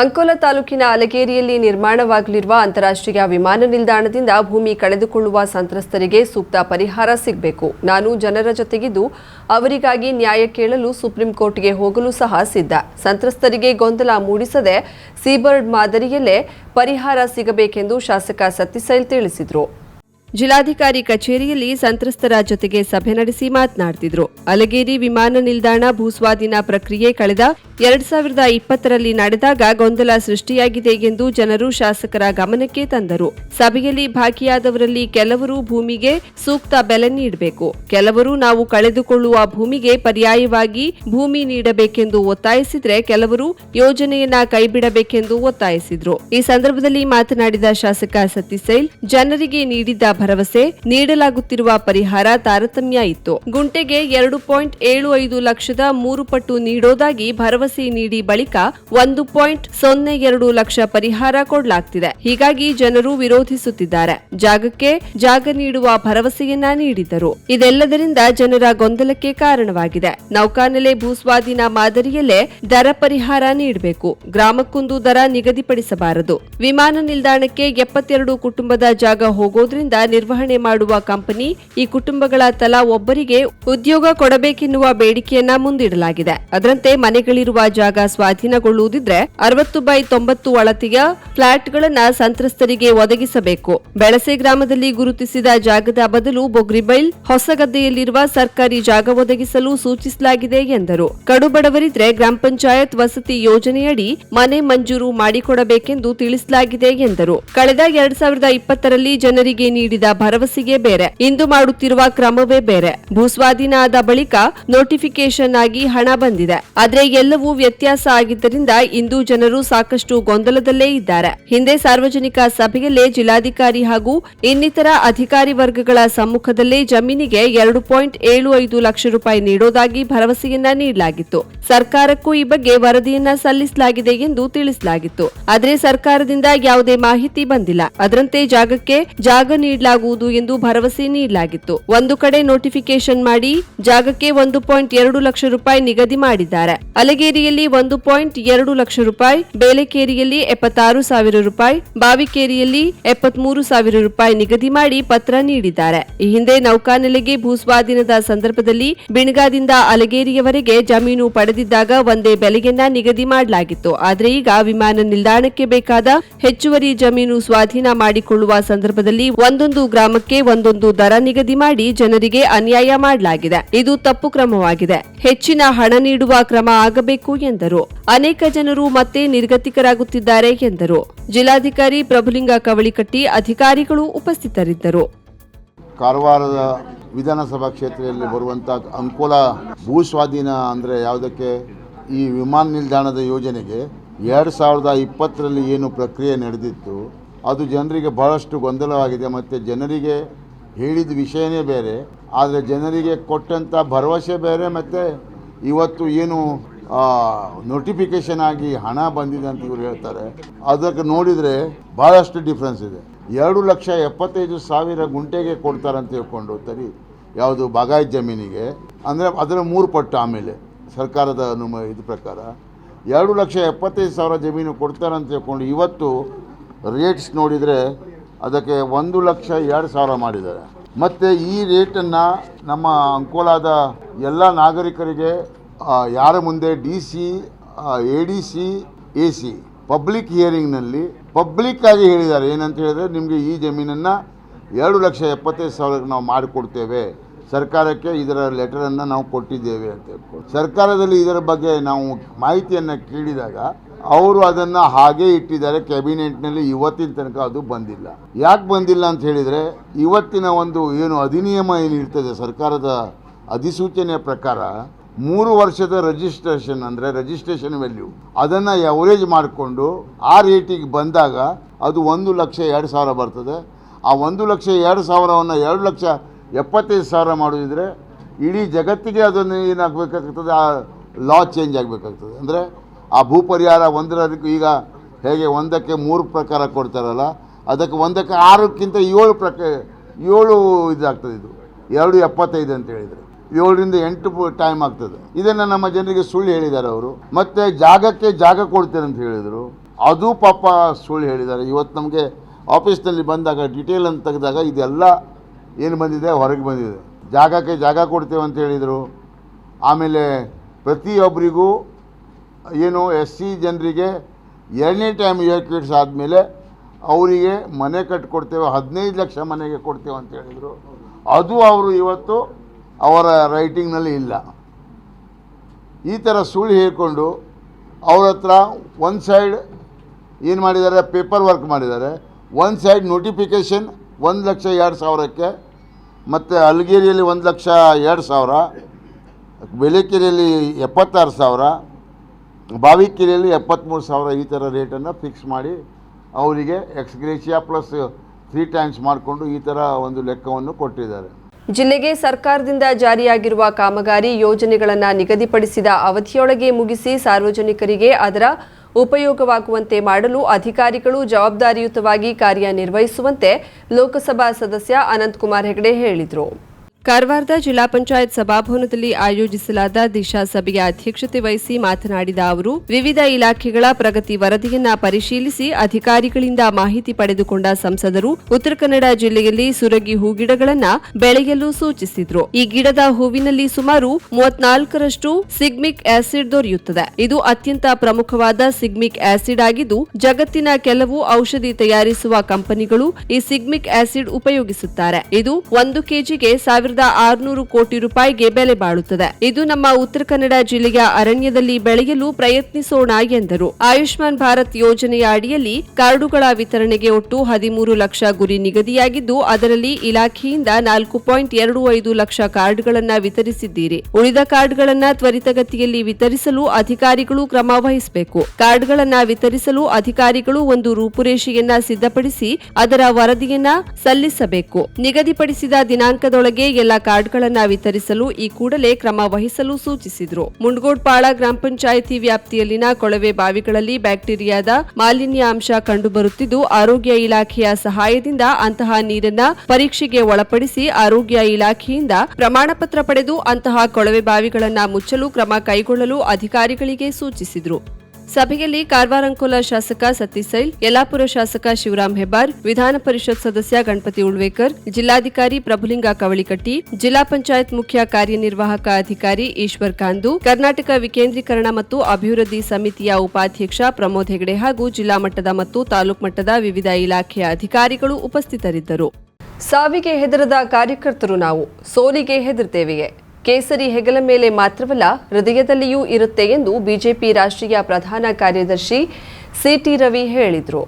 ಅಂಕೋಲ ತಾಲೂಕಿನ ಅಲಗೇರಿಯಲ್ಲಿ ನಿರ್ಮಾಣವಾಗಲಿರುವ ಅಂತಾರಾಷ್ಟ್ರೀಯ ವಿಮಾನ ನಿಲ್ದಾಣದಿಂದ ಭೂಮಿ ಕಳೆದುಕೊಳ್ಳುವ ಸಂತ್ರಸ್ತರಿಗೆ ಸೂಕ್ತ ಪರಿಹಾರ ಸಿಗಬೇಕು. ನಾನು ಜನರ ಜೊತೆಗಿದ್ದು ಅವರಿಗಾಗಿ ನ್ಯಾಯ ಕೇಳಲು ಸುಪ್ರೀಂ ಕೋರ್ಟ್ಗೆ ಹೋಗಲು ಸಹ ಸಿದ್ಧ. ಸಂತ್ರಸ್ತರಿಗೆ ಗೊಂದಲ ಮೂಡಿಸದೆ ಸೀಬರ್ಡ್ ಮಾದರಿಯಲ್ಲೇ ಪರಿಹಾರ ಸಿಗಬೇಕೆಂದು ಶಾಸಕ ಸತ್ಯಸೈಲ್ ತಿಳಿಸಿದರು. ಜಿಲ್ಲಾಧಿಕಾರಿ ಕಚೇರಿಯಲ್ಲಿ ಸಂತ್ರಸ್ತರ ಜೊತೆಗೆ ಸಭೆ ನಡೆಸಿ ಮಾತನಾಡುತ್ತಿದ್ದರು ಅಲಗೇರಿ ವಿಮಾನ ನಿಲ್ದಾಣ ಭೂಸ್ವಾಧೀನ ಪ್ರಕ್ರಿಯೆ ಕಳೆದ ಎರಡ್ ಸಾವಿರದ ಇಪ್ಪತ್ತರಲ್ಲಿ ನಡೆದಾಗ ಗೊಂದಲ ಸೃಷ್ಟಿಯಾಗಿದೆ ಎಂದು ಜನರು ಶಾಸಕರ ಗಮನಕ್ಕೆ ತಂದರು. ಸಭೆಯಲ್ಲಿ ಭಾಗಿಯಾದವರಲ್ಲಿ ಕೆಲವರು ಭೂಮಿಗೆ ಸೂಕ್ತ ಬೆಲೆ ನೀಡಬೇಕು. ಕೆಲವರು ನಾವು ಕಳೆದುಕೊಳ್ಳುವ ಭೂಮಿಗೆ ಪರ್ಯಾಯವಾಗಿ ಭೂಮಿ ನೀಡಬೇಕೆಂದು ಒತ್ತಾಯಿಸಿದ್ರೆ ಕೆಲವರು ಯೋಜನೆಯನ್ನ ಕೈಬಿಡಬೇಕೆಂದು ಒತ್ತಾಯಿಸಿದ್ರು. ಈ ಸಂದರ್ಭದಲ್ಲಿ ಮಾತನಾಡಿದ ಶಾಸಕ ಸತ್ತಿಸೈಲ್ ಜನರಿಗೆ ನೀಡಿದ್ದ ಭರವಸೆ ನೀಡಲಾಗುತ್ತಿರುವ ಪರಿಹಾರ ತಾರತಮ್ಯ ಇತ್ತು. ಗುಂಟೆಗೆ ಎರಡು ಪಾಯಿಂಟ್ ಏಳು ಐದು ಲಕ್ಷದ ಮೂರು ಪಟ್ಟು ನೀಡೋದಾಗಿ ಭರವಸೆ ನೀಡಿ ಬಳಿಕ ಒಂದು ಪಾಯಿಂಟ್ ಸೊನ್ನೆ ಎರಡು ಲಕ್ಷ ಪರಿಹಾರ ಕೊಡಲಾಗ್ತಿದೆ. ಹೀಗಾಗಿ ಜನರು ವಿರೋಧಿಸುತ್ತಿದ್ದಾರೆ. ಜಾಗಕ್ಕೆ ಜಾಗ ನೀಡುವ ಭರವಸೆಯನ್ನ ನೀಡಿದ್ದರು ಇದೆಲ್ಲದರಿಂದ ಜನರ ಗೊಂದಲಕ್ಕೆ ಕಾರಣವಾಗಿದೆ. ನೌಕಾನೆಲೆ ಭೂಸ್ವಾಧೀನ ಮಾದರಿಯಲ್ಲೇ ದರ ಪರಿಹಾರ ನೀಡಬೇಕು. ಗ್ರಾಮಕ್ಕೊಂದು ದರ ನಿಗದಿಪಡಿಸಬಾರದು. ವಿಮಾನ ನಿಲ್ದಾಣಕ್ಕೆ ಎಪ್ಪತ್ತೆರಡು ಕುಟುಂಬದ ಜಾಗ ಹೋಗೋದ್ರಿಂದ ನಿರ್ವಹಣೆ ಮಾಡುವ ಕಂಪನಿ, ಈ ಕುಟುಂಬಗಳ ತಲಾ ಒಬ್ಬರಿಗೆ ಉದ್ಯೋಗ ಕೊಡಬೇಕೆನ್ನುವ ಬೇಡಿಕೆಯನ್ನ ಮುಂದಿಡಲಾಗಿದೆ. ಅದರಂತೆ ಮನೆಗಳಿರುವ ಜಾಗ ಸ್ವಾಧೀನಗೊಳ್ಳುವುದಿದ್ರೆ ಅರವತ್ತು ಬೈ ತೊಂಬತ್ತು ಅಳತೆಯ ಫ್ಲಾಟ್ಗಳನ್ನ ಸಂತ್ರಸ್ತರಿಗೆ ಒದಗಿಸಬೇಕು. ಬೆಳಸೆ ಗ್ರಾಮದಲ್ಲಿ ಗುರುತಿಸಿದ ಜಾಗದ ಬದಲು ಬೊಗ್ರಿಬೈಲ್ ಹೊಸಗದ್ದೆಯಲ್ಲಿರುವ ಸರ್ಕಾರಿ ಜಾಗ ಒದಗಿಸಲು ಸೂಚಿಸಲಾಗಿದೆ ಎಂದರು. ಕಡುಬಡವರಿದ್ರೆ ಗ್ರಾಮ ಪಂಚಾಯತ್ ವಸತಿ ಯೋಜನೆಯಡಿ ಮನೆ ಮಂಜೂರು ಮಾಡಿಕೊಡಬೇಕೆಂದು ತಿಳಿಸಲಾಗಿದೆ ಎಂದರು. ಕಳೆದ ಎರಡ್ ಸಾವಿರದ ಇಪ್ಪತ್ತರಲ್ಲಿ ಜನರಿಗೆ ನೀಡಿದ ಭರವಸೆಗೆ ಬೇರೆ. ಇಂದು ಮಾಡುತ್ತಿರುವ ಕ್ರಮವೇ ಬೇರೆ. ಭೂಸ್ವಾಧೀನ ಆದ ಬಳಿಕ ನೋಟಿಫಿಕೇಶನ್ ಆಗಿ ಹಣ ಬಂದಿದೆ. ಆದ್ರೆ ಎಲ್ಲವೂ ವ್ಯತ್ಯಾಸ ಆಗಿದ್ದರಿಂದ ಇಂದು ಜನರು ಸಾಕಷ್ಟು ಗೊಂದಲದಲ್ಲೇ ಇದ್ದಾರೆ. ಹಿಂದೆ ಸಾರ್ವಜನಿಕ ಸಭೆಯಲ್ಲೇ ಜಿಲ್ಲಾಧಿಕಾರಿ ಹಾಗೂ ಇನ್ನಿತರ ಅಧಿಕಾರಿ ವರ್ಗಗಳ ಸಮ್ಮುಖದಲ್ಲೇ ಜಮೀನಿಗೆ ಎರಡು ಪಾಯಿಂಟ್ ಏಳು ಐದು ಲಕ್ಷ ರೂಪಾಯಿ ನೀಡೋದಾಗಿ ಭರವಸೆಯನ್ನ ನೀಡಲಾಗಿತ್ತು. ಸರ್ಕಾರಕ್ಕೂ ಈ ಬಗ್ಗೆ ವರದಿಯನ್ನ ಸಲ್ಲಿಸಲಾಗಿದೆ ಎಂದು ತಿಳಿಸಲಾಗಿತ್ತು. ಆದರೆ ಸರ್ಕಾರದಿಂದ ಯಾವುದೇ ಮಾಹಿತಿ ಬಂದಿಲ್ಲ. ಅದರಂತೆ ಜಾಗಕ್ಕೆ ಜಾಗ ನೀಡಲಾಗುವುದು ಎಂದು ಭರವಸೆ ನೀಡಲಾಗಿತ್ತು. ಒಂದು ಕಡೆ ನೋಟಿಫಿಕೇಶನ್ ಮಾಡಿ ಜಾಗಕ್ಕೆ ಒಂದು ಪಾಯಿಂಟ್ ಎರಡು ಲಕ್ಷ ರೂಪಾಯಿ ನಿಗದಿ ಮಾಡಿದ್ದಾರೆ. ಅಲಗೇರಿಯಲ್ಲಿ ಒಂದು ಪಾಯಿಂಟ್ ಎರಡು ಲಕ್ಷ ರೂಪಾಯಿ, ಬೇಲೆಕೇರಿಯಲ್ಲಿ ಎಪ್ಪತ್ತಾರು ಸಾವಿರ ರೂಪಾಯಿ, ಬಾವಿಕೇರಿಯಲ್ಲಿ ಎಪ್ಪತ್ಮೂರು ಸಾವಿರ ರೂಪಾಯಿ ನಿಗದಿ ಮಾಡಿ ಪತ್ರ ನೀಡಿದ್ದಾರೆ. ಈ ಹಿಂದೆ ನೌಕಾನೆಲೆಗೆ ಭೂಸ್ವಾಧೀನದ ಸಂದರ್ಭದಲ್ಲಿ ಬಿಣಗಾದಿಂದ ಅಲಗೇರಿಯವರೆಗೆ ಜಮೀನು ಪಡೆದಿದ್ದಾಗ ಒಂದೇ ಬೆಲೆಯನ್ನ ನಿಗದಿ ಮಾಡಲಾಗಿತ್ತು. ಆದರೆ ಈಗ ವಿಮಾನ ನಿಲ್ದಾಣಕ್ಕೆ ಬೇಕಾದ ಹೆಚ್ಚುವರಿ ಜಮೀನು ಸ್ವಾಧೀನ ಮಾಡಿಕೊಳ್ಳುವ ಸಂದರ್ಭದಲ್ಲಿ ಒಂದೊಂದು ಗ್ರಾಮಕ್ಕೆ ಒಂದೊಂದು ದರ ನಿಗದಿ ಮಾಡಿ ಜನರಿಗೆ ಅನ್ಯಾಯ ಮಾಡಲಾಗಿದೆ. ಇದು ತಪ್ಪು ಕ್ರಮವಾಗಿದೆ. ಹೆಚ್ಚಿನ ಹಣ ನೀಡುವ ಕ್ರಮ ಆಗಬೇಕು ಎಂದರು. ಅನೇಕ ಜನರು ಮತ್ತೆ ನಿರ್ಗತಿಕರಾಗುತ್ತಿದ್ದಾರೆ ಎಂದರು. ಜಿಲ್ಲಾಧಿಕಾರಿ ಪ್ರಭುಲಿಂಗ ಕವಳಿಕಟ್ಟಿ ಅಧಿಕಾರಿಗಳು ಉಪಸ್ಥಿತರಿದ್ದರು. ಕಾರವಾರದ ವಿಧಾನಸಭಾ ಕ್ಷೇತ್ರದಲ್ಲಿ ಬರುವಂಥ ಅನುಕೂಲ ಭೂ ಸ್ವಾಧೀನ ಅಂದರೆ ಯಾವುದಕ್ಕೆ? ಈ ವಿಮಾನ ನಿಲ್ದಾಣದ ಯೋಜನೆಗೆ ಎರಡು ಸಾವಿರದ ಇಪ್ಪತ್ತರಲ್ಲಿ ಏನು ಪ್ರಕ್ರಿಯೆ ನಡೆದಿತ್ತು? ಅದು ಜನರಿಗೆ ಬಹಳಷ್ಟು ಗೊಂದಲವಾಗಿದೆ ಮತ್ತು ಜನರಿಗೆ ಹೇಳಿದ ವಿಷಯನೇ ಬೇರೆ, ಆದರೆ ಜನರಿಗೆ ಕೊಟ್ಟಂಥ ಭರವಸೆ ಬೇರೆ ಮತ್ತು ಇವತ್ತು ಏನು ನೋಟಿಫಿಕೇಶನ್ ಆಗಿ ಹಣ ಬಂದಿದೆ ಅಂತ ಇವರು ಹೇಳ್ತಾರೆ. ಅದಕ್ಕೆ ನೋಡಿದರೆ ಭಾಳಷ್ಟು ಡಿಫ್ರೆನ್ಸ್ ಇದೆ. ಎರಡು ಲಕ್ಷ ಎಪ್ಪತ್ತೈದು ಸಾವಿರ ಗುಂಟೆಗೆ ಕೊಡ್ತಾರೆ ಅಂತ ಹೇಳ್ಕೊಂಡು ತರಿ ಯಾವುದು ಬಾಗಾಯತ್ ಜಮೀನಿಗೆ, ಅಂದರೆ ಅದರ ಮೂರು ಪಟ್ಟು ಆಮೇಲೆ ಸರ್ಕಾರದ ಅನುಮ, ಇದು ಪ್ರಕಾರ. ಎರಡು ಲಕ್ಷ ಎಪ್ಪತ್ತೈದು ಸಾವಿರ ಜಮೀನು ಕೊಡ್ತಾರೆ ಅಂತ ಹೇಳ್ಕೊಂಡು ಇವತ್ತು ರೇಟ್ಸ್ ನೋಡಿದರೆ ಅದಕ್ಕೆ ಒಂದು ಲಕ್ಷ ಎರಡು ಸಾವಿರ ಮಾಡಿದ್ದಾರೆ. ಮತ್ತು ಈ ರೇಟನ್ನು ನಮ್ಮ ಅಂಕೋಲಾದ ಎಲ್ಲ ನಾಗರಿಕರಿಗೆ ಯಾರ ಮುಂದೆ D C A D C A C public ಹಿಯರಿಂಗ್ನಲ್ಲಿ ಪಬ್ಲಿಕ್ಕಾಗಿ ಹೇಳಿದ್ದಾರೆ. ಏನಂತ ಹೇಳಿದ್ರೆ ನಿಮಗೆ ಈ ಜಮೀನನ್ನು ಎರಡು ಲಕ್ಷ ಎಪ್ಪತ್ತೈದು ಸಾವಿರಕ್ಕೆ ನಾವು ಮಾಡಿಕೊಡ್ತೇವೆ. ಸರ್ಕಾರಕ್ಕೆ ಇದರ ಲೆಟರನ್ನು ನಾವು ಕೊಟ್ಟಿದ್ದೇವೆ ಅಂತ ಸರ್ಕಾರದಲ್ಲಿ ಇದರ ಬಗ್ಗೆ ನಾವು ಮಾಹಿತಿಯನ್ನು ಕೇಳಿದಾಗ ಅವರು ಅದನ್ನು ಹಾಗೇ ಇಟ್ಟಿದ್ದಾರೆ. ಕ್ಯಾಬಿನೆಟ್ನಲ್ಲಿ ಇವತ್ತಿನ ತನಕ ಅದು ಬಂದಿಲ್ಲ. ಯಾಕೆ ಬಂದಿಲ್ಲ ಅಂತ ಹೇಳಿದರೆ, ಇವತ್ತಿನ ಒಂದು ಏನು ಅಧಿನಿಯಮ ಏನಿರ್ತದೆ ಸರ್ಕಾರದ ಅಧಿಸೂಚನೆಯ ಪ್ರಕಾರ ಮೂರು ವರ್ಷದ ರಿಜಿಸ್ಟ್ರೇಷನ್ ಅಂದರೆ ರಿಜಿಸ್ಟ್ರೇಷನ್ ವ್ಯಾಲ್ಯೂ ಅದನ್ನು ಎವರೇಜ್ ಮಾಡಿಕೊಂಡು ಆ ರೇಟಿಗೆ ಬಂದಾಗ ಅದು ಒಂದು ಲಕ್ಷ ಎರಡು ಸಾವಿರ ಬರ್ತದೆ. ಆ ಒಂದು ಲಕ್ಷ ಎರಡು ಸಾವಿರವನ್ನು ಎರಡು ಲಕ್ಷ ಎಪ್ಪತ್ತೈದು ಸಾವಿರ ಮಾಡೋದಿದ್ರೆ ಇಡೀ ಜಗತ್ತಿಗೆ ಅದನ್ನು ಏನಾಗಬೇಕಾಗ್ತದೆ? ಆ ಲಾ ಚೇಂಜ್ ಆಗಬೇಕಾಗ್ತದೆ. ಅಂದರೆ ಆ ಭೂ ಪರಿಹಾರ ಒಂದರದಕ್ಕೂ ಈಗ ಹೇಗೆ ಒಂದಕ್ಕೆ ಮೂರು ಪ್ರಕಾರ ಕೊಡ್ತಾರಲ್ಲ, ಅದಕ್ಕೆ ಒಂದಕ್ಕೆ ಆರಕ್ಕಿಂತ ಏಳು ಪ್ರಕ, ಏಳು ಇದಾಗ್ತದೆ ಇದು. ಎರಡು ಎಪ್ಪತ್ತೈದು ಅಂತ ಹೇಳಿದರೆ. ಏಳರಿಂದ ಎಂಟು ಟೈಮ್ ಆಗ್ತದೆ. ಇದನ್ನು ನಮ್ಮ ಜನರಿಗೆ ಸುಳ್ಳು ಹೇಳಿದ್ದಾರೆ ಅವರು. ಮತ್ತು ಜಾಗಕ್ಕೆ ಜಾಗ ಕೊಡ್ತೇನೆ ಅಂತ ಹೇಳಿದರು. ಅದು ಪಾಪ ಸುಳ್ಳು ಹೇಳಿದ್ದಾರೆ. ಇವತ್ತು ನಮಗೆ ಆಫೀಸ್ನಲ್ಲಿ ಬಂದಾಗ ಡಿಟೇಲ್ ಅಂತ ತೆಗೆದಾಗ ಇದೆಲ್ಲ ಏನು ಬಂದಿದೆ? ಹೊರಗೆ ಬಂದಿದೆ. ಜಾಗಕ್ಕೆ ಜಾಗ ಕೊಡ್ತೇವೆ ಅಂತ ಹೇಳಿದರು. ಆಮೇಲೆ ಪ್ರತಿಯೊಬ್ಬರಿಗೂ ಏನು ಎಸ್ ಸಿ ಜನರಿಗೆ ಎರಡನೇ ಟೈಮ್ ಇವಾಕ್ಯುಯೇಟ್ಸ್ ಆದಮೇಲೆ ಅವರಿಗೆ ಮನೆ ಕಟ್ಟಿಕೊಡ್ತೇವೆ ಹದಿನೈದು ಲಕ್ಷ ಮನೆಗೆ ಕೊಡ್ತೇವೆ ಅಂತ ಹೇಳಿದರು. ಅದು ಅವರು ಇವತ್ತು ಅವರ ರೈಟಿಂಗ್ನಲ್ಲಿ ಇಲ್ಲ. ಈ ಥರ ಸುಳ್ಳು ಹೇಳಿಕೊಂಡು ಅವ್ರ ಹತ್ರ ಒಂದು ಸೈಡ್ ಏನು ಮಾಡಿದ್ದಾರೆ? ಪೇಪರ್ ವರ್ಕ್ ಮಾಡಿದ್ದಾರೆ. ಒಂದು ಸೈಡ್ ನೋಟಿಫಿಕೇಷನ್ ಒಂದು ಲಕ್ಷ ಎರಡು ಸಾವಿರಕ್ಕೆ ಮತ್ತು ಅಲ್ಗೇರಿಯಲ್ಲಿ ಒಂದು ಲಕ್ಷ ಎರಡು ಸಾವಿರ ಬೆಲೆಕೆರೆಯಲ್ಲಿ ಎಪ್ಪತ್ತಾರು ಸಾವಿರ, ಬಾವಿಕೆರೆಯಲ್ಲಿ ಎಪ್ಪತ್ತ್ಮೂರು ಸಾವಿರ ಈ ಥರ ರೇಟನ್ನು ಫಿಕ್ಸ್ ಮಾಡಿ ಅವರಿಗೆ ಎಕ್ಸ್ಗ್ರೇಷಿಯಾ ಪ್ಲಸ್ ತ್ರೀ ಟೈಮ್ಸ್ ಮಾಡಿಕೊಂಡು ಈ ಥರ ಒಂದು ಲೆಕ್ಕವನ್ನು ಕೊಟ್ಟಿದ್ದಾರೆ. ಜಿಲ್ಲೆಗೆ ಸರ್ಕಾರದಿಂದ ಜಾರಿಯಾಗಿರುವ ಕಾಮಗಾರಿ ಯೋಜನೆಗಳನ್ನು ನಿಗದಿಪಡಿಸಿದ ಅವಧಿಯೊಳಗೆ ಮುಗಿಸಿ ಸಾರ್ವಜನಿಕರಿಗೆ ಅದರ ಉಪಯೋಗವಾಗುವಂತೆ ಮಾಡಲು ಅಧಿಕಾರಿಗಳು ಜವಾಬ್ದಾರಿಯುತವಾಗಿ ಕಾರ್ಯನಿರ್ವಹಿಸುವಂತೆ ಲೋಕಸಭಾ ಸದಸ್ಯ ಅನಂತಕುಮಾರ್ ಹೆಗಡೆ ಹೇಳಿದರು. ಕಾರವಾರದ ಜಿಲ್ಲಾ ಪಂಚಾಯತ್ ಸಭಾಭವನದಲ್ಲಿ ಆಯೋಜಿಸಲಾದ ದಿಶಾ ಸಭೆಯ ಅಧ್ಯಕ್ಷತೆ ವಹಿಸಿ ಮಾತನಾಡಿದ ಅವರು, ವಿವಿಧ ಇಲಾಖೆಗಳ ಪ್ರಗತಿ ವರದಿಯನ್ನ ಪರಿಶೀಲಿಸಿ ಅಧಿಕಾರಿಗಳಿಂದ ಮಾಹಿತಿ ಪಡೆದುಕೊಂಡ ಸಂಸದರು, ಉತ್ತರ ಕನ್ನಡ ಜಿಲ್ಲೆಯಲ್ಲಿ ಸುರಗಿ ಹೂಗಿಡಗಳನ್ನು ಬೆಳೆಯಲು ಸೂಚಿಸಿದ್ರು. ಈ ಗಿಡದ ಹೂವಿನಲ್ಲಿ ಸುಮಾರು ಮೂವತ್ನಾಲ್ಕರಷ್ಟು ಸಿಗ್ಮಿಕ್ ಆಸಿಡ್ ದೊರೆಯುತ್ತದೆ. ಇದು ಅತ್ಯಂತ ಪ್ರಮುಖವಾದ ಸಿಗ್ಮಿಕ್ ಆಸಿಡ್ ಆಗಿದ್ದು, ಜಗತ್ತಿನ ಕೆಲವು ಔಷಧಿ ತಯಾರಿಸುವ ಕಂಪನಿಗಳು ಈ ಸಿಗ್ಮಿಕ್ ಆಸಿಡ್ ಉಪಯೋಗಿಸುತ್ತಾರೆ. ಇದು ಒಂದು ಕೆಜಿಗೆ ಸಾವಿರದ ಆರುನೂರು ಕೋಟಿ ರೂಪಾಯಿಗೆ ಬೆಲೆ ಬಾಳುತ್ತದೆ. ಇದು ನಮ್ಮ ಉತ್ತರ ಕನ್ನಡ ಜಿಲ್ಲೆಯ ಅರಣ್ಯದಲ್ಲಿ ಬೆಳೆಯಲು ಪ್ರಯತ್ನಿಸೋಣ ಎಂದರು. ಆಯುಷ್ಮಾನ್ ಭಾರತ್ ಯೋಜನೆಯ ಅಡಿಯಲ್ಲಿ ಕಾರ್ಡುಗಳ ವಿತರಣೆಗೆ ಒಟ್ಟು ಹದಿಮೂರು ಲಕ್ಷ ಗುರಿ ನಿಗದಿಯಾಗಿದ್ದು, ಅದರಲ್ಲಿ ಇಲಾಖೆಯಿಂದ ನಾಲ್ಕು ಪಾಯಿಂಟ್ ಎರಡು ಐದು ಲಕ್ಷ ಕಾರ್ಡ್ಗಳನ್ನು ವಿತರಿಸಿದ್ದೀರಿ. ಉಳಿದ ಕಾರ್ಡ್ಗಳನ್ನು ತ್ವರಿತಗತಿಯಲ್ಲಿ ವಿತರಿಸಲು ಅಧಿಕಾರಿಗಳು ಕ್ರಮ ವಹಿಸಬೇಕು. ಕಾರ್ಡ್ಗಳನ್ನು ವಿತರಿಸಲು ಅಧಿಕಾರಿಗಳು ಒಂದು ರೂಪುರೇಷೆಯನ್ನ ಸಿದ್ಧಪಡಿಸಿ, ಅದರ ವರದಿಯನ್ನ ಸಲ್ಲಿಸಬೇಕು. ನಿಗದಿಪಡಿಸಿದ ದಿನಾಂಕದೊಳಗೆ ಎಲ್ಲ ಕಾರ್ಡ್ಗಳನ್ನು ವಿತರಿಸಲು ಈ ಕೂಡಲೇ ಕ್ರಮ ವಹಿಸಲು ಸೂಚಿಸಿದರು. ಮುಂಡಗೋಡ್ಪಾಳ ಗ್ರಾಮ ಪಂಚಾಯಿತಿ ವ್ಯಾಪ್ತಿಯಲ್ಲಿನ ಕೊಳವೆ ಬಾವಿಗಳಲ್ಲಿ ಬ್ಯಾಕ್ಟೀರಿಯಾದ ಮಾಲಿನ್ಯ ಅಂಶ ಕಂಡುಬರುತ್ತಿದ್ದು, ಆರೋಗ್ಯ ಇಲಾಖೆಯ ಸಹಾಯದಿಂದ ಅಂತಹ ನೀರನ್ನ ಪರೀಕ್ಷೆಗೆ ಒಳಪಡಿಸಿ ಆರೋಗ್ಯ ಇಲಾಖೆಯಿಂದ ಪ್ರಮಾಣ ಪತ್ರ ಪಡೆದು ಅಂತಹ ಕೊಳವೆ ಬಾವಿಗಳನ್ನು ಮುಚ್ಚಲು ಕ್ರಮ ಕೈಗೊಳ್ಳಲು ಅಧಿಕಾರಿಗಳಿಗೆ ಸೂಚಿಸಿದರು. ಸಭೆಯಲ್ಲಿ ಕಾರವಾರ ಅಂಕೋಲ ಶಾಸಕ ಸತೀಸೈಲ್, ಯಲ್ಲಾಪುರ ಶಾಸಕ ಶಿವರಾಮ್ ಹೆಬ್ಬಾರ್, ವಿಧಾನ ಪರಿಷತ್ ಸದಸ್ಯ ಗಣಪತಿ ಉಳ್ವೇಕರ್, ಜಿಲ್ಲಾಧಿಕಾರಿ ಪ್ರಭುಲಿಂಗ ಕವಳಿಕಟ್ಟಿ, ಜಿಲ್ಲಾ ಪಂಚಾಯತ್ ಮುಖ್ಯ ಕಾರ್ಯನಿರ್ವಾಹಕ ಅಧಿಕಾರಿ ಈಶ್ವರ್ ಕಾಂದು, ಕರ್ನಾಟಕ ವಿಕೇಂದ್ರೀಕರಣ ಮತ್ತು ಅಭಿವೃದ್ಧಿ ಸಮಿತಿಯ ಉಪಾಧ್ಯಕ್ಷ ಪ್ರಮೋದ್ ಹೆಗಡೆ ಹಾಗೂ ಜಿಲ್ಲಾ ಮಟ್ಟದ ಮತ್ತು ತಾಲೂಕು ಮಟ್ಟದ ವಿವಿಧ ಇಲಾಖೆಯ ಅಧಿಕಾರಿಗಳು ಉಪಸ್ಥಿತರಿದ್ದರು. ಸಾವಿಗೆ ಹೆದರದ ಕಾರ್ಯಕರ್ತರು ನಾವು, ಸೋಲಿಗೆ ಹೆದರ್ತೇವೆಯೇ? ಕೇಸರಿ ಹೆಗಲ ಮೇಲೆ ಮಾತ್ರವಲ್ಲ ಹೃದಯದಲ್ಲಿಯೂ ಇರುತ್ತೆ ಎಂದು ಬಿಜೆಪಿ ರಾಷ್ಟ್ರೀಯ ಪ್ರಧಾನ ಕಾರ್ಯದರ್ಶಿ ಸಿಟಿ ರವಿ ಹೇಳಿದರು.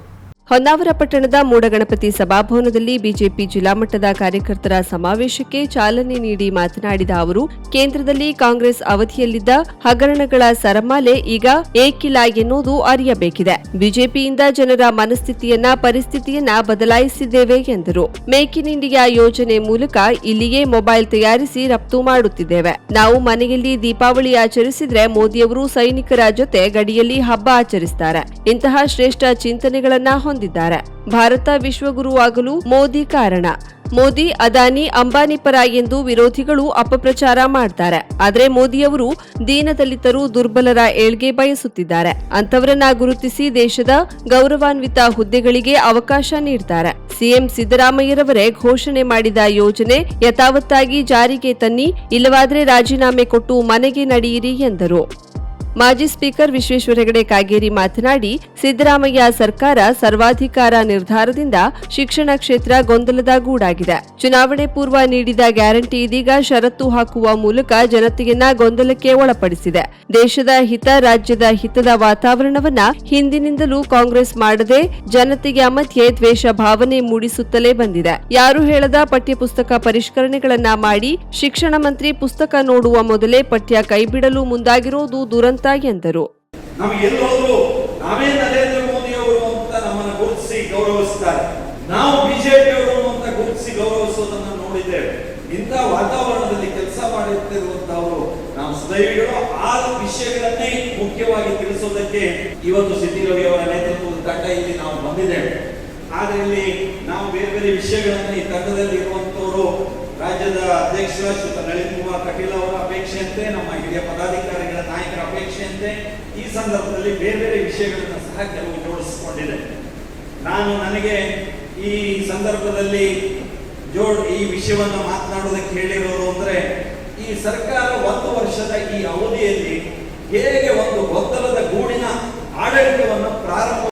ಹೊನ್ನಾವರ ಪಟ್ಟಣದ ಮೂಡಗಣಪತಿ ಸಭಾಭವನದಲ್ಲಿ ಬಿಜೆಪಿ ಜಿಲ್ಲಾ ಮಟ್ಟದ ಕಾರ್ಯಕರ್ತರ ಸಮಾವೇಶಕ್ಕೆ ಚಾಲನೆ ನೀಡಿ ಮಾತನಾಡಿದ ಅವರು, ಕೇಂದ್ರದಲ್ಲಿ ಕಾಂಗ್ರೆಸ್ ಅವಧಿಯಲ್ಲಿದ್ದ ಹಗರಣಗಳ ಸರಮಾಲೆ ಈಗ ಏಕಿಲ್ಲ ಎನ್ನುವುದು ಅರಿಯಬೇಕಿದೆ. ಬಿಜೆಪಿಯಿಂದ ಜನರ ಮನಸ್ಥಿತಿಯನ್ನ, ಪರಿಸ್ಥಿತಿಯನ್ನ ಬದಲಾಯಿಸಿದ್ದೇವೆ ಎಂದರು. ಮೇಕ್ ಇನ್ ಇಂಡಿಯಾ ಯೋಜನೆ ಮೂಲಕ ಇಲ್ಲಿಯೇ ಮೊಬೈಲ್ ತಯಾರಿಸಿ ರಫ್ತು ಮಾಡುತ್ತಿದ್ದೇವೆ. ನಾವು ಮನೆಯಲ್ಲಿ ದೀಪಾವಳಿ ಆಚರಿಸಿದ್ರೆ ಮೋದಿಯವರು ಸೈನಿಕರ ಜೊತೆ ಗಡಿಯಲ್ಲಿ ಹಬ್ಬ ಆಚರಿಸುತ್ತಾರೆ ಇಂತಹ ಶ್ರೇಷ್ಠ ಚಿಂತನೆಗಳನ್ನ ಹೊಂದಿದ್ದಾರೆ. ಭಾರತ ವಿಶ್ವಗುರುವಾಗಲು ಮೋದಿ ಕಾರಣ. ಮೋದಿ, ಅದಾನಿ, ಅಂಬಾನಿ ಪರ ಎಂದು ವಿರೋಧಿಗಳು ಅಪಪ್ರಚಾರ ಮಾಡ್ತಾರೆ. ಆದರೆ ಮೋದಿಯವರು ದೀನದಲಿತರು ದುರ್ಬಲರ ಏಳ್ಗೆ ಬಯಸುತ್ತಿದ್ದಾರೆ. ಅಂತವರನ್ನ ಗುರುತಿಸಿ ದೇಶದ ಗೌರವಾನ್ವಿತ ಹುದ್ದೆಗಳಿಗೆ ಅವಕಾಶ ನೀಡ್ತಾರೆ. ಸಿಎಂ ಸಿದ್ದರಾಮಯ್ಯರವರೇ ಘೋಷಣೆ ಮಾಡಿದ ಯೋಜನೆ ಯಥಾವತ್ತಾಗಿ ಜಾರಿಗೆ ತನ್ನಿ, ಇಲ್ಲವಾದರೆ ರಾಜೀನಾಮೆ ಕೊಟ್ಟು ಮನೆಗೆ ನಡೆಯಿರಿ ಎಂದರು. ಮಾಜಿ ಸ್ಪೀಕರ್ ವಿಶ್ವೇಶ್ವರ ಹೆಗಡೆ ಕಾಗೇರಿ ಮಾತನಾಡಿ, ಸಿದ್ದರಾಮಯ್ಯ ಸರ್ಕಾರ ಸರ್ವಾಧಿಕಾರ ನಿರ್ಧಾರದಿಂದ ಶಿಕ್ಷಣ ಕ್ಷೇತ್ರ ಗೊಂದಲದ ಗೂಡಾಗಿದೆ. ಚುನಾವಣೆ ಪೂರ್ವ ನೀಡಿದ ಗ್ಯಾರಂಟಿ ಇದೀಗ ಷರತ್ತು ಹಾಕುವ ಮೂಲಕ ಜನತೆಯನ್ನ ಗೊಂದಲಕ್ಕೆ ಒಳಪಡಿಸಿದೆ. ದೇಶದ ಹಿತ, ರಾಜ್ಯದ ಹಿತದ ವಾತಾವರಣವನ್ನ ಹಿಂದಿನಿಂದಲೂ ಕಾಂಗ್ರೆಸ್ ಮಾಡದೆ ಜನತೆಗೆ ಮಧ್ಯೆ ದ್ವೇಷ ಭಾವನೆ ಮೂಡಿಸುತ್ತಲೇ ಬಂದಿದೆ. ಯಾರು ಹೇಳದ ಪಠ್ಯಪುಸ್ತಕ ಪರಿಷ್ಕರಣೆಗಳನ್ನ ಮಾಡಿ, ಶಿಕ್ಷಣ ಮಂತ್ರಿ ಪುಸ್ತಕ ನೋಡುವ ಮೊದಲೇ ಪಠ್ಯ ಕೈಬಿಡಲು ಮುಂದಾಗಿರೋದು ದುರಂತ ಎಂದರು ನಾವೇ ನರೇಂದ್ರ ಮೋದಿ ಅವರು ಅಂತ ನಮ್ಮನ್ನು ಗುರುತಿಸಿ ಗೌರವಿಸ್ತಾರೆ. ನಾವು ಬಿಜೆಪಿಯವರು ಅಂತ ಗುರುತಿಸಿ ಗೌರವಿಸೋದನ್ನ ನೋಡಿದ್ದೇವೆ. ಇಂಥ ವಾತಾವರಣದಲ್ಲಿ ಕೆಲಸ ಮಾಡುತ್ತಿರುವಂತಹವರು ನಾವು ಸದೈವಿಗಳು. ಆ ವಿಷಯಗಳನ್ನೇ ಮುಖ್ಯವಾಗಿ ತಿಳಿಸೋದಕ್ಕೆ ಇವತ್ತು ರವಿ ಅವರ ನೇತೃತ್ವದ ತಂಡ ಇಲ್ಲಿ ನಾವು ಬಂದಿದ್ದೇವೆ. ಆದ್ರೆ ಇಲ್ಲಿ ನಾವು ಬೇರೆ ಬೇರೆ ವಿಷಯಗಳನ್ನು ಈ ತಂಡದಲ್ಲಿ ಇರುವಂತವರು ರಾಜ್ಯದ ಅಧ್ಯಕ್ಷ ಶ್ರೀ ನಳಿನ್ ಕುಮಾರ್ ಕಟೀಲ್ ಅವರ ಅಪೇಕ್ಷೆಯಂತೆ ನಮ್ಮ ಹಿರಿಯ ಪದಾಧಿಕಾರಿಗಳ ನಾಯಕರ ಅಪೇಕ್ಷೆಯಂತೆ ಈ ಸಂದರ್ಭದಲ್ಲಿ ಬೇರೆ ಬೇರೆ ವಿಷಯಗಳನ್ನು ಸಹ ಕೆಲವು ಜೋಡಿಸಿಕೊಂಡಿದೆ. ನಾನು ನನಗೆ ಈ ಸಂದರ್ಭದಲ್ಲಿ ಜೋಡ್ ಈ ವಿಷಯವನ್ನು ಮಾತನಾಡೋದಕ್ಕೆ ಹೇಳಿರೋರು ಅಂದ್ರೆ, ಈ ಸರ್ಕಾರ ಒಂದು ವರ್ಷದ ಈ ಅವಧಿಯಲ್ಲಿ ಹೇಗೆ ಒಂದು ಗೊತ್ತಲದ ಗೂಡಿನ ಆಡಳಿತವನ್ನು ಪ್ರಾರಂಭದಲ್ಲಿ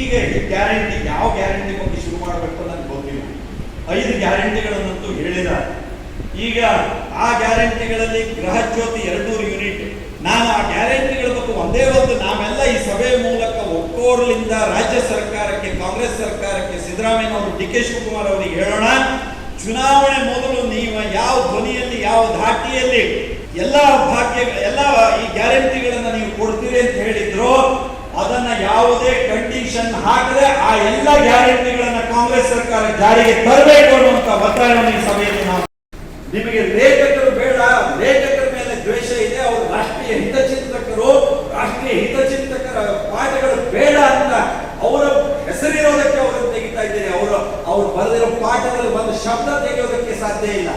ಈ ಗ್ಯಾರಂಟಿ, ಯಾವ ಗ್ಯಾರಂಟಿ ಬಗ್ಗೆ ಶುರು ಮಾಡಬೇಕು ನನಗೆ ಗೊತ್ತಿಲ್ಲ ಐದು ಗ್ಯಾರಂಟಿಗಳನ್ನಂತೂ ಹೇಳಿದ ಈಗ ಆ ಗ್ಯಾರಂಟಿಗಳಲ್ಲಿ ಗೃಹ ಜ್ಯೋತಿ ಎರಡ್ನೂರು ಯೂನಿಟ್. ನಾನು ಆ ಗ್ಯಾರಂಟಿಗಳ ಬಗ್ಗೆ ಒಂದೇ ಒಂದು ನಾವೆಲ್ಲ ಈ ಸಭೆ ಮೂಲಕ ಒಕ್ಕೋರ್ಲಿಂದ ರಾಜ್ಯ ಸರ್ಕಾರಕ್ಕೆ, ಕಾಂಗ್ರೆಸ್ ಸರ್ಕಾರಕ್ಕೆ ಸಿದ್ದರಾಮಯ್ಯ ಅವರು ಡಿ ಕೆ ಶಿವಕುಮಾರ್ ಅವರಿಗೆ ಹೇಳೋಣ. ಚುನಾವಣೆ ಮೊದಲು ನೀವು ಯಾವ ಧ್ವನಿಯಲ್ಲಿ, ಯಾವ ಧಾಟಿಯಲ್ಲಿ ಎಲ್ಲ ಭಾಗ್ಯ, ಎಲ್ಲ ಈ ಗ್ಯಾರಂಟಿಗಳನ್ನ ನೀವು ಕೊಡ್ತೀರಿ ಅಂತ ಹೇಳಿದ್ರು ಅದನ್ನ ಯಾವುದೇ ಕಂಡೀಷನ್ ಹಾಕದೆ ಆ ಎಲ್ಲ ಗ್ಯಾರಂಟಿಗಳನ್ನ ಕಾಂಗ್ರೆಸ್ ಸರ್ಕಾರ ಜಾರಿಗೆ ತರಬೇಕು ಅನ್ನುವಂತ ಒತ್ತಾಯವನ್ನು ಈ ಸಭೆಯಲ್ಲಿ ನಾವು ನಿಮಗೆ ಲೇಖಕರು ಬೇಡ, ಲೇಖಕರ ಮೇಲೆ ದ್ವೇಷ ಇದೆ, ಅವರು ರಾಷ್ಟ್ರೀಯ ಹಿತಚಿಂತಕರು, ರಾಷ್ಟ್ರೀಯ ಹಿತಚಿಂತಕರ ಪಾಠಗಳು ಬೇಡ ಅಂತ ಅವರ ಹೆಸರಿರೋದಕ್ಕೆ ಅವರನ್ನು ತೆಗಿತಾ ಇದ್ದೀರಿ ಅವರು ಅವ್ರು ಬರೆದಿರೋ ಪಾಠದಲ್ಲಿ ಒಂದು ಶಬ್ದ ತೆಗೆಯೋದಕ್ಕೆ ಸಾಧ್ಯ ಇಲ್ಲ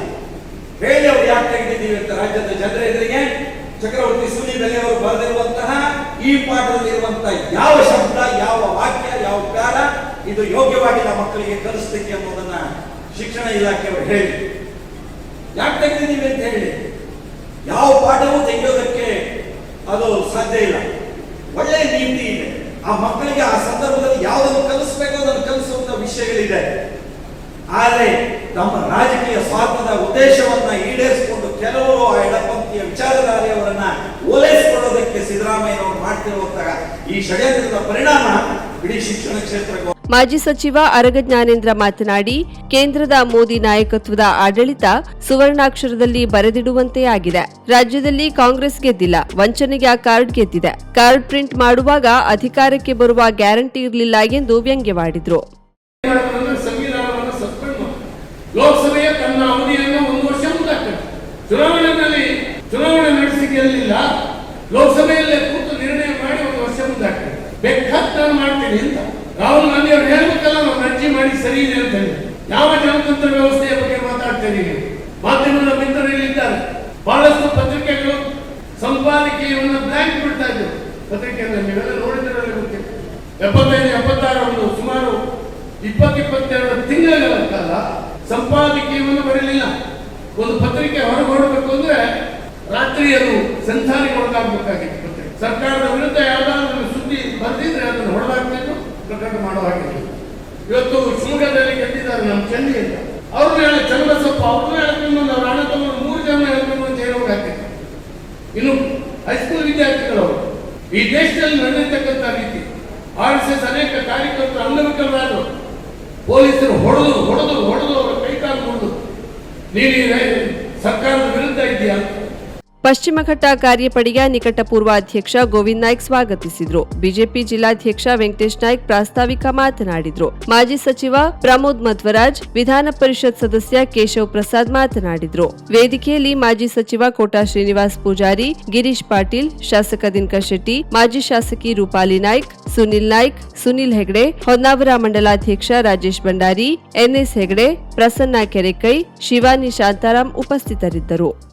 ಹೇಳಿ ಅವ್ರು ಯಾಕೆ ತೆಗೆದಿದ್ದೀವಿ ಅಂತ ರಾಜ್ಯದ ಜನರ ಎದುರಿಗೆ ಚಕ್ರವರ್ತಿ ಸೂಲಿ ಬೆಲೆ ಅವರು ಬರೆದಿರುವಂತಹ ಈ ಪಾಠದಲ್ಲಿ ಇರುವಂತಹ ಯಾವ ಶಬ್ದ, ಯಾವ ವಾಕ್ಯ, ಯಾವ ಪ್ಯಾರ ಇದು ಯೋಗ್ಯವಾಗಿಲ್ಲ ಮಕ್ಕಳಿಗೆ ಕಲಿಸ್ಲಿಕ್ಕೆ ಅನ್ನೋದನ್ನ ಶಿಕ್ಷಣ ಇಲಾಖೆಯವರು ಹೇಳಿ ಯಾಕೆ ತೆಗೆದಿದ್ದೀವಿ ಅಂತ ಹೇಳಿ, ಯಾವ ಪಾಠವೂ ತೆಗೆಯೋದಕ್ಕೆ ಅದು ಸಾಧ್ಯ ಇಲ್ಲ. ಒಳ್ಳೆಯ ನೀತಿ ಇದೆ. ಆ ಮಕ್ಕಳಿಗೆ ಆ ಸಂದರ್ಭದಲ್ಲಿ ಯಾವುದನ್ನು ಕಲಿಸ್ಬೇಕು, ಅದನ್ನು ಕಲಿಸುವಂತ ವಿಷಯಗಳಿದೆ. ಆದರೆ ನಮ್ಮ ರಾಜಕೀಯ ಸ್ವಾರ್ಥದ ಉದ್ದೇಶವನ್ನ ಈಡೇರಿಸಿಕೊಂಡು ಕೆಲವರು ಆ ಎಡಪಂಥೀಯ ವಿಚಾರಧಾರೆಯವರನ್ನ ಓಲೈಸಿಕೊಳ್ಳೋದಕ್ಕೆ ಸಿದ್ದರಾಮಯ್ಯನವರು ಮಾಡ್ತಿರುವಂತಹ ಈ ಷಡ್ಯಂತ್ರದ ಪರಿಣಾಮ ಇಡೀ ಶಿಕ್ಷಣ ಕ್ಷೇತ್ರಕ್ಕೆ ಮಾಜಿ ಸಚಿವ ಅರಗ ಜ್ಞಾನೇಂದ್ರ ಮಾತನಾಡಿ, ಕೇಂದ್ರದ ಮೋದಿ ನಾಯಕತ್ವದ ಆಡಳಿತ ಸುವರ್ಣಾಕ್ಷರದಲ್ಲಿ ಬರೆದಿಡುವಂತೆ ಆಗಿದೆ. ರಾಜ್ಯದಲ್ಲಿ ಕಾಂಗ್ರೆಸ್ ಗೆದ್ದಿಲ್ಲ, ವಂಚನೆಗೆ ಆ ಕಾರ್ಡ್ ಗೆದ್ದಿದೆ. ಕಾರ್ಡ್ ಪ್ರಿಂಟ್ ಮಾಡುವಾಗ ಅಧಿಕಾರಕ್ಕೆ ಬರುವ ಗ್ಯಾರಂಟಿ ಇರಲಿಲ್ಲ ಎಂದು ವ್ಯಂಗ್ಯವಾಡಿದ್ರು ಮಾಡೋದಂದ್ರೆ ಸಂವಿಧಾನವನ್ನು ಸಸ್ಪೆಂಡ್ ಮಾಡಿ ಲೋಕಸಭೆಯ ತನ್ನ ಅವಧಿಯನ್ನು ಒಂದು ವರ್ಷ ಮುಂದಾಗ್ತದೆ ಚುನಾವಣೆಯಲ್ಲಿ ಚುನಾವಣೆ ಗೆಲ್ಲಿಲ್ಲ ಲೋಕಸಭೆಯಲ್ಲೇ ಕೂತು ನಿರ್ಣಯ ಮಾಡಿ ಒಂದು ವರ್ಷ ಮುಂದಾಗ್ತದೆ. ಬೆಕ್ಕತ್ ನಾನು ಮಾಡ್ತೀನಿ ಅಂತ. ರಾಹುಲ್ ಗಾಂಧಿ ಅವರು ಹೇಳ್ಬೇಕಲ್ಲ, ನಾವು ಅರ್ಜಿ ಮಾಡಿ ಸರಿ ಇದೆ ಅಂತ ಹೇಳಿ. ಯಾವ ಜನತಂತ್ರ ವ್ಯವಸ್ಥೆಯ ಬಗ್ಗೆ ಮಾತಾಡ್ತೇನೆ ಮಾಧ್ಯಮದ ಮಿತ್ರರು ಇಲ್ಲಿದ್ದಾರೆ ಬಹಳಷ್ಟು ಪತ್ರಿಕೆಗಳು ಸಂಪಾದಕೀಯವನ್ನು ಬ್ಲಾಂಕ್ ಬಿಡ್ತಾ ಇದ್ರು. ಪತ್ರಿಕೆಯನ್ನು ನೀವೆಲ್ಲ ನೋಡಿದ್ರೆ ಎಪ್ಪತ್ತೈದು ಎಪ್ಪತ್ತಾರು ಒಂದು ಸುಮಾರು ಇಪ್ಪತ್ತು ಇಪ್ಪತ್ತೆರಡು ತಿಂಗಳ ಕಾಲ ಸಂಪಾದಕೀಯವನ್ನು ಬರಲಿಲ್ಲ. ಒಂದು ಪತ್ರಿಕೆ ಹೊರಗೆ ಹೊರಡಬೇಕು ಅಂದ್ರೆ ರಾತ್ರಿ ಅದು ಸಂಚಾರಿಗೆ ಒಳಗಾಗಬೇಕಾಗಿತ್ತು ಸರ್ಕಾರದ ವಿರುದ್ಧ ಯಾವುದಾದ್ರೂ ಸುದ್ದಿ ಬಂದಿದ್ರೆ ಅದನ್ನು ಹೊರಡಾಗ್ತಿದ್ರು ಪ್ರಕಟ ಮಾಡೋ ಹಾಗೆ ಇವತ್ತು ಶಿವಮೊಗ್ಗದಲ್ಲಿ ಗೆದ್ದಿದ್ದಾರೆ ನಮ್ಮ ಚೆನ್ನಿ ಅಂತ. ಅವ್ರು ಹೇಳ ಚಂದ್ರಸಪ್ಪ ಅವರು ಬಂದು ಅವ್ರ ಅಣ್ಣ ತಮ್ಮ ಮೂರು ಜನ ಹೇಳ್ಕೊಂಡು ಅಂತ ಹೇಳೋಗಾಗ್ತಿತ್ತು ಇನ್ನು ಹೈಸ್ಕೂಲ್ ವಿದ್ಯಾರ್ಥಿಗಳವರು, ಈ ದೇಶದಲ್ಲಿ ನಡೆಯತಕ್ಕಂಥ ರೀತಿ, ಆರ್ ಎಸ್ ಎಸ್ ಅನೇಕ ಕಾರ್ಯಕರ್ತರು ಅಂಗವಿಕಲರಾದರು ಪೊಲೀಸರು ಹೊಡೆದು ಹೊಡೆದು ಹೊಡೆದು ಅವರ ಕೈಕಾಲು ಹೊಡೆದು ನೀನು ಸರ್ಕಾರದ ವಿರುದ್ಧ ಇದೆಯಾ? ಪಶ್ಚಿಮ ಘಟ್ಟ ಕಾರ್ಯಪಡೆಯ ನಿಕಟಪೂರ್ವ ಅಧ್ಯಕ್ಷ ಗೋವಿಂದ್ ನಾಯ್ಕ್ ಸ್ವಾಗತಿಸಿದ್ರು. ಬಿಜೆಪಿ ಜಿಲ್ಲಾಧ್ಯಕ್ಷ ವೆಂಕಟೇಶ್ ನಾಯ್ಕ್ ಪ್ರಾಸ್ತಾವಿಕ ಮಾತನಾಡಿದ್ರು. ಮಾಜಿ ಸಚಿವ ಪ್ರಮೋದ್ ಮಧ್ವರಾಜ್, ವಿಧಾನ ಪರಿಷತ್ ಸದಸ್ಯ ಕೇಶವ್ ಪ್ರಸಾದ್ ಮಾತನಾಡಿದ್ರು. ವೇದಿಕೆಯಲ್ಲಿ ಮಾಜಿ ಸಚಿವ ಕೋಟಾ ಶ್ರೀನಿವಾಸ್ ಪೂಜಾರಿ, ಗಿರೀಶ್ ಪಾಟೀಲ್, ಶಾಸಕ ದಿನಕರ್ ಶೆಟ್ಟಿ, ಮಾಜಿ ಶಾಸಕಿ ರೂಪಾಲಿ ನಾಯ್ಕ್, ಸುನಿಲ್ ನಾಯ್ಕ್, ಸುನಿಲ್ ಹೆಗಡೆ, ಹೊನ್ನಾವರ ಮಂಡಲಾಧ್ಯಕ್ಷ ರಾಜೇಶ್ ಭಂಡಾರಿ, ಎನ್ಎಸ್ ಹೆಗಡೆ, ಪ್ರಸನ್ನ ಕೆರೆಕೈ, ಶಿವಾನಿ ಶಾಂತಾರಾಮ್ ಉಪಸ್ಥಿತರಿದ್ದರು.